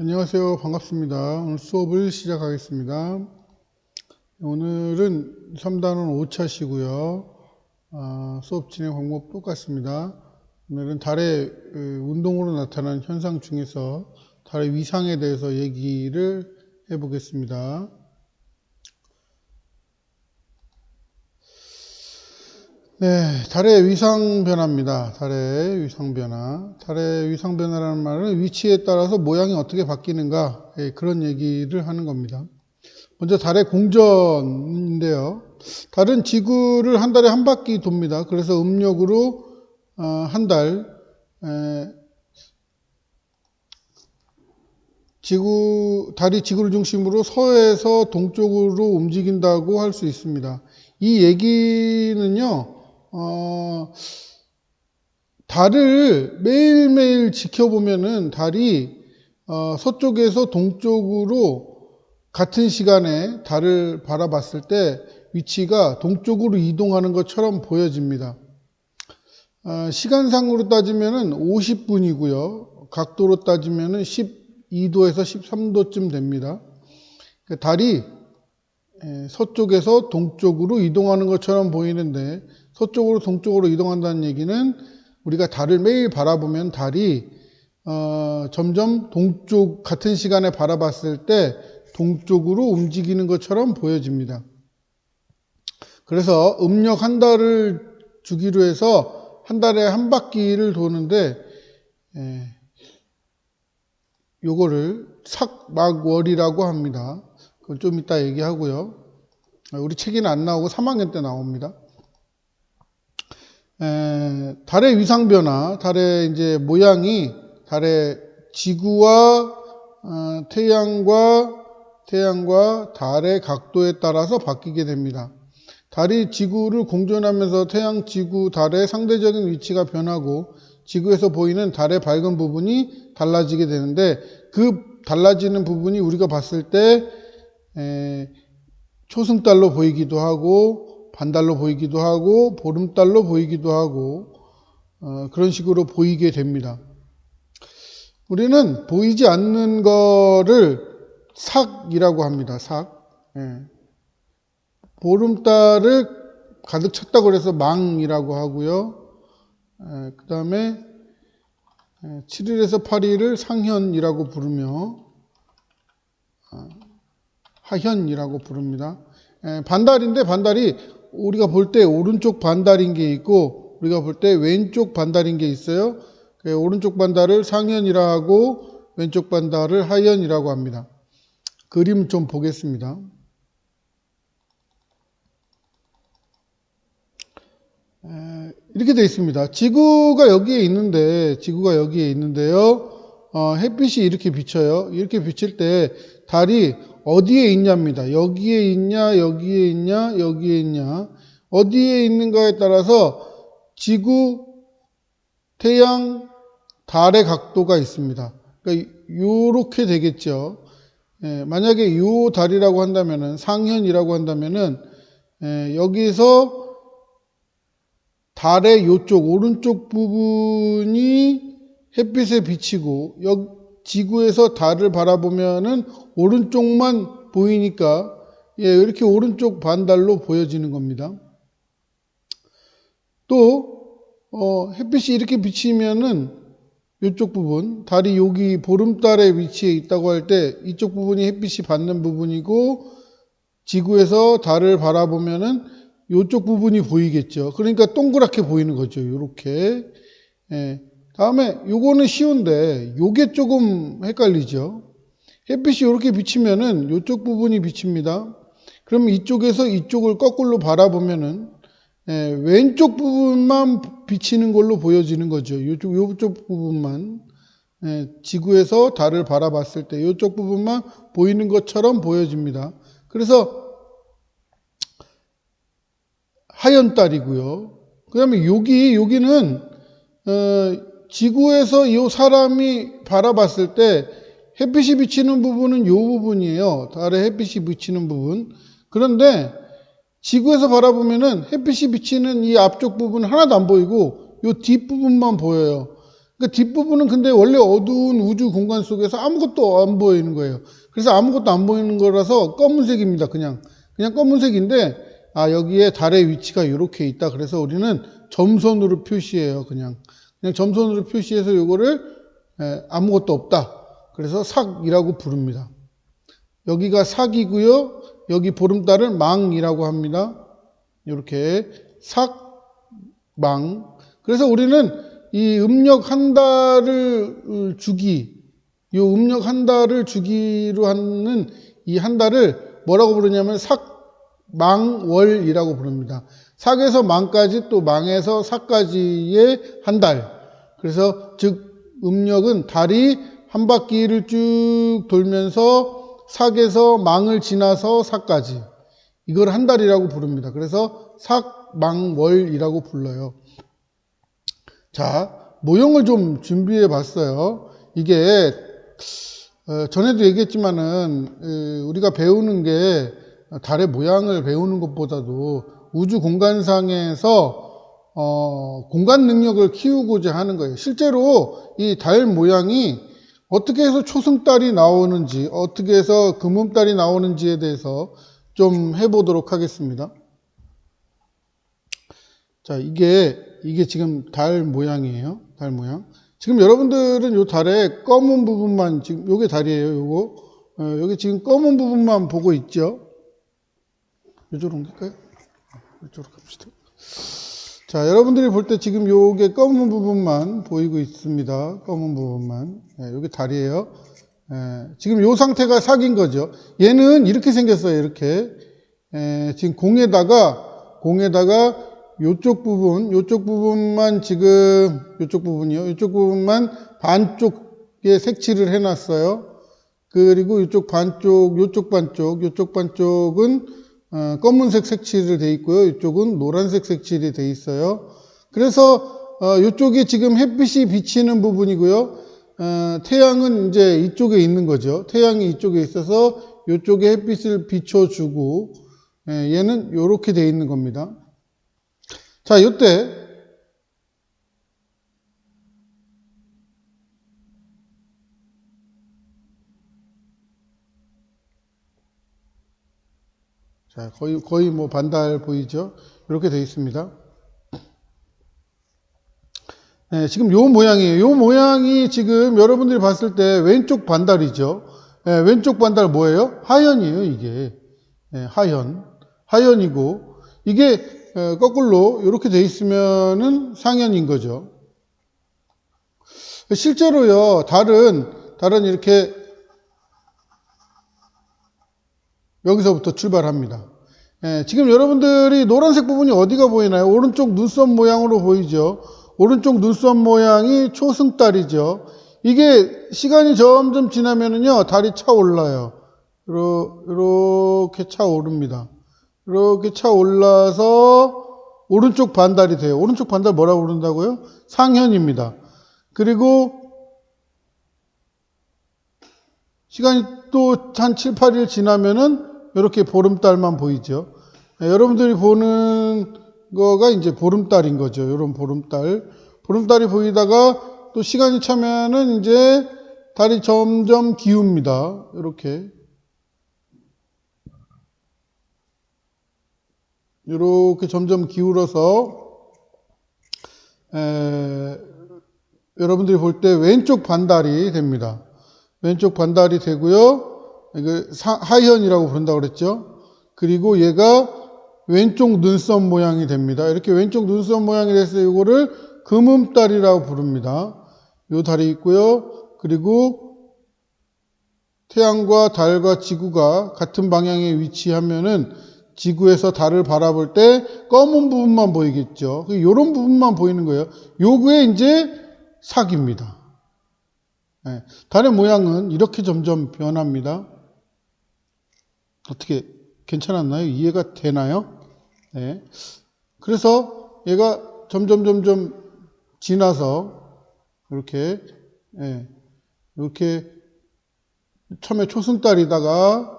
안녕하세요. 반갑습니다. 오늘 수업을 시작하겠습니다. 오늘은 3단원 5차시고요. 아, 수업 진행 방법 똑같습니다. 오늘은 달의 그, 운동으로 나타나는 현상 중에서 달의 위상에 대해서 얘기를 해보겠습니다. 네, 달의 위상 변화입니다. 달의 위상 변화. 달의 위상 변화라는 말은 위치에 따라서 모양이 어떻게 바뀌는가 예, 그런 얘기를 하는 겁니다. 먼저 달의 공전인데요. 달은 지구를 한 달에 한 바퀴 돕니다. 그래서 음력으로 어, 한 달, 에, 지구, 달이 지구를 중심으로 서에서 동쪽으로 움직인다고 할 수 있습니다. 이 얘기는요, 어, 달을 매일매일 지켜보면은 달이 어, 서쪽에서 동쪽으로 같은 시간에 달을 바라봤을 때 위치가 동쪽으로 이동하는 것처럼 보여집니다. 어, 시간상으로 따지면은 50분이고요. 각도로 따지면은 12도에서 13도쯤 됩니다. 그 달이 서쪽에서 동쪽으로 이동하는 것처럼 보이는데 서쪽으로 동쪽으로 이동한다는 얘기는 우리가 달을 매일 바라보면 달이 어, 점점 동쪽 같은 시간에 바라봤을 때 동쪽으로 움직이는 것처럼 보여집니다. 그래서 음력 한 달을 주기로 해서 한 달에 한 바퀴를 도는데 에, 요거를 삭막월이라고 합니다. 그건 좀 이따 얘기하고요. 우리 책에는 안 나오고 3학년 때 나옵니다. 에, 달의 위상 변화, 달의 이제 모양이 달의 지구와 어, 태양과 태양과 달의 각도에 따라서 바뀌게 됩니다. 달이 지구를 공전하면서 태양, 지구, 달의 상대적인 위치가 변하고 지구에서 보이는 달의 밝은 부분이 달라지게 되는데 그 달라지는 부분이 우리가 봤을 때 에, 초승달로 보이기도 하고 반달로 보이기도 하고 보름달로 보이기도 하고 어, 그런 식으로 보이게 됩니다. 우리는 보이지 않는 거를 삭이라고 합니다. 삭. 예. 보름달을 가득 찼다고 그래서 망이라고 하고요. 예, 그 다음에 7일에서 8일을 상현이라고 부르며 아, 하현이라고 부릅니다. 예, 반달인데 반달이 우리가 볼 때 오른쪽 반달인 게 있고 우리가 볼 때 왼쪽 반달인 게 있어요. 그 오른쪽 반달을 상현이라 하고 왼쪽 반달을 하현이라고 합니다. 그림 좀 보겠습니다. 이렇게 되어 있습니다. 지구가 여기에 있는데, 지구가 여기에 있는데요. 어, 햇빛이 이렇게 비쳐요. 이렇게 비칠 때 달이 어디에 있냐입니다. 여기에 있냐, 여기에 있냐, 여기에 있냐. 어디에 있는가에 따라서 지구, 태양, 달의 각도가 있습니다. 그러니까 요렇게 되겠죠. 예, 만약에 요 달이라고 한다면은 상현이라고 한다면은 예, 여기서 달의 요쪽 오른쪽 부분이 햇빛에 비치고 여, 지구에서 달을 바라보면은 오른쪽만 보이니까 예, 이렇게 오른쪽 반달로 보여지는 겁니다. 또 어, 햇빛이 이렇게 비치면은 이쪽 부분, 달이 여기 보름달의 위치에 있다고 할 때 이쪽 부분이 햇빛이 받는 부분이고 지구에서 달을 바라보면은 이쪽 부분이 보이겠죠. 그러니까 동그랗게 보이는 거죠. 이렇게. 예. 다음에 요거는 쉬운데 요게 조금 헷갈리죠. 햇빛이 이렇게 비치면은 이쪽 부분이 비칩니다. 그러면 이쪽에서 이쪽을 거꾸로 바라보면은 예, 왼쪽 부분만 비치는 걸로 보여지는 거죠. 이쪽 요쪽 부분만 예, 지구에서 달을 바라봤을 때 이쪽 부분만 보이는 것처럼 보여집니다. 그래서 하얀 달이고요. 그다음에 여기 여기는 어, 지구에서 이 사람이 바라봤을 때 햇빛이 비치는 부분은 이 부분이에요. 달에 햇빛이 비치는 부분. 그런데 지구에서 바라보면은 햇빛이 비치는 이 앞쪽 부분 하나도 안 보이고 이 뒷부분만 보여요. 그러니까 뒷부분은 근데 원래 어두운 우주 공간 속에서 아무것도 안 보이는 거예요. 그래서 아무것도 안 보이는 거라서 검은색입니다. 그냥 그냥 검은색인데 아 여기에 달의 위치가 이렇게 있다. 그래서 우리는 점선으로 표시해요. 그냥 그냥 점선으로 표시해서 요거를 에, 아무것도 없다. 그래서 삭이라고 부릅니다. 여기가 삭이고요. 여기 보름달을 망이라고 합니다. 이렇게 삭, 망. 그래서 우리는 이 음력 한 달을 주기, 이 음력 한 달을 주기로 하는 이 한 달을 뭐라고 부르냐면 삭 망 월이라고 부릅니다. 삭에서 망까지 또 망에서 삭까지의 한 달. 그래서 즉 음력은 달이 한 바퀴를 쭉 돌면서 삭에서 망을 지나서 삭까지. 이걸 한 달이라고 부릅니다. 그래서 삭망월이라고 불러요. 자, 모형을 좀 준비해 봤어요. 이게 어, 전에도 얘기했지만은 에, 우리가 배우는 게 달의 모양을 배우는 것보다도 우주 공간상에서 어, 공간 능력을 키우고자 하는 거예요. 실제로 이 달 모양이 어떻게 해서 초승달이 나오는지, 어떻게 해서 금음달이 나오는지에 대해서 좀 해보도록 하겠습니다. 자, 이게, 이게 지금 달 모양이에요. 달 모양. 지금 여러분들은 요 달의 검은 부분만, 지금 요게 달이에요. 요거. 어, 여기 지금 검은 부분만 보고 있죠. 요쪽으로 옮길까요? 이쪽으로 갑시다. 자, 여러분들이 볼 때 지금 요게 검은 부분만 보이고 있습니다. 검은 부분만. 예, 요게 달이에요. 예, 지금 요 상태가 삭인 거죠. 얘는 이렇게 생겼어요. 이렇게. 예, 지금 공에다가, 공에다가 요쪽 부분, 요쪽 부분만 지금, 요쪽 부분이요. 요쪽 부분만 반쪽에 색칠을 해놨어요. 그리고 이쪽 반쪽, 요쪽 반쪽, 요쪽 반쪽은 어, 검은색 색칠이 돼 있고요. 이쪽은 노란색 색칠이 돼 있어요. 그래서 어, 이쪽이 지금 햇빛이 비치는 부분이고요. 어, 태양은 이제 이쪽에 있는 거죠. 태양이 이쪽에 있어서 이쪽에 햇빛을 비춰주고 예, 얘는 이렇게 돼 있는 겁니다. 자, 이때 자, 거의, 거의 뭐 반달 보이죠? 이렇게 되어 있습니다. 네, 지금 요 모양이에요. 요 모양이 지금 여러분들이 봤을 때 왼쪽 반달이죠. 네, 왼쪽 반달 뭐예요? 하연이에요, 이게. 네, 하연. 하연이고, 이게 어, 거꾸로 이렇게 되어 있으면은 상연인 거죠. 실제로요, 달은, 달은 이렇게 여기서부터 출발합니다. 예, 지금 여러분들이 노란색 부분이 어디가 보이나요? 오른쪽 눈썹 모양으로 보이죠? 오른쪽 눈썹 모양이 초승달이죠. 이게 시간이 점점 지나면은요, 달이 차올라요. 이렇게 차오릅니다. 이렇게 차올라서 오른쪽 반달이 돼요. 오른쪽 반달 뭐라고 부른다고요? 상현입니다. 그리고 시간이 또 한 7, 8일 지나면은 이렇게 보름달만 보이죠. 네, 여러분들이 보는 거가 이제 보름달인 거죠. 이런 보름달. 보름달이 보이다가 또 시간이 차면은 이제 달이 점점 기웁니다. 이렇게. 이렇게 점점 기울어서 에, 여러분들이 볼 때 왼쪽 반달이 됩니다. 왼쪽 반달이 되고요. 이거 하현이라고 부른다고 그랬죠. 그리고 얘가 왼쪽 눈썹 모양이 됩니다. 이렇게 왼쪽 눈썹 모양이 돼서 이거를 금음달이라고 부릅니다. 요 달이 있고요. 그리고 태양과 달과 지구가 같은 방향에 위치하면은 지구에서 달을 바라볼 때 검은 부분만 보이겠죠. 이런 부분만 보이는 거예요. 요게 이제 사기입니다. 네. 달의 모양은 이렇게 점점 변합니다. 어떻게 괜찮았나요? 이해가 되나요? 네. 그래서 얘가 점점 점점 지나서 이렇게 예, 이렇게 처음에 초승달이다가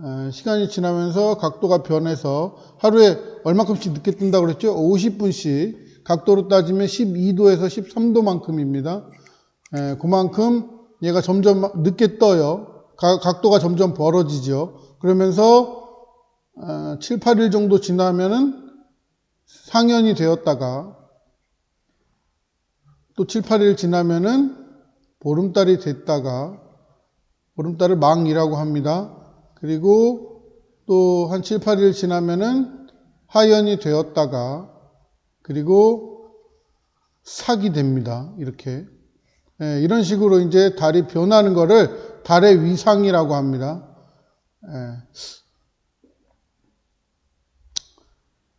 어, 시간이 지나면서 각도가 변해서 하루에 얼마큼씩 늦게 뜬다고 그랬죠? 50분씩 각도로 따지면 12도에서 13도만큼입니다. 예, 그만큼 얘가 점점 늦게 떠요. 가- 각도가 점점 벌어지죠. 그러면서 어, 7, 8일 정도 지나면은 상현이 되었다가 또 7, 8일 지나면은 보름달이 됐다가 보름달을 망이라고 합니다. 그리고 또 한 7, 8일 지나면은 하연이 되었다가 그리고 sak이 됩니다. 이렇게. 예, 이런 식으로 이제 달이 변하는 거를 달의 위상이라고 합니다. 예.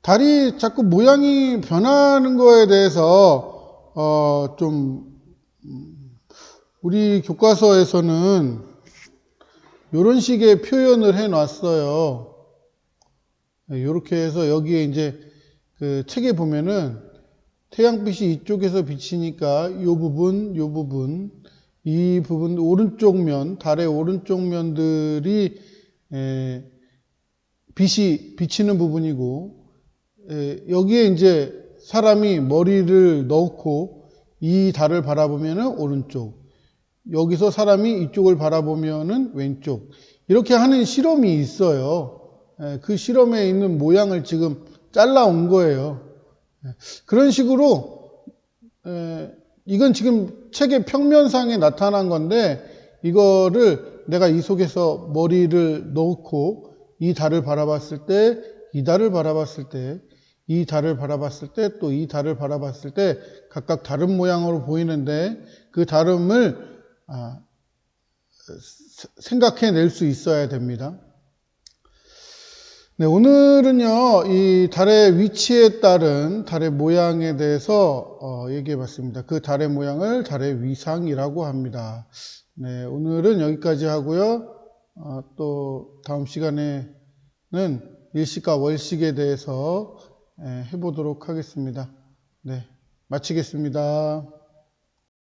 달이 자꾸 모양이 변하는 거에 대해서 어, 좀 음, 우리 교과서에서는 이런 식의 표현을 해 놨어요. 이렇게 해서 여기에 이제 그 책에 보면은 태양빛이 이쪽에서 비치니까 이 부분, 이 부분, 이 부분 오른쪽 면, 달의 오른쪽 면들이 에, 빛이 비치는 부분이고 에, 여기에 이제 사람이 머리를 넣고 이 달을 바라보면은 오른쪽, 여기서 사람이 이쪽을 바라보면은 왼쪽 이렇게 하는 실험이 있어요. 에, 그 실험에 있는 모양을 지금 잘라 온 거예요. 에, 그런 식으로 에, 이건 지금 책의 평면상에 나타난 건데 이거를 내가 이 속에서 머리를 넣고 이 달을 바라봤을 때, 이 달을 바라봤을 때, 이 달을 바라봤을 때, 또 이 달을 바라봤을 때 각각 다른 모양으로 보이는데 그 다름을 아, 생각해낼 수 있어야 됩니다. 네, 오늘은요, 이 달의 위치에 따른 달의 모양에 대해서 어, 얘기해 봤습니다. 그 달의 모양을 달의 위상이라고 합니다. 네, 오늘은 여기까지 하고요. 어, 또 다음 시간에는 일식과 월식에 대해서 예, 해보도록 하겠습니다. 네, 마치겠습니다.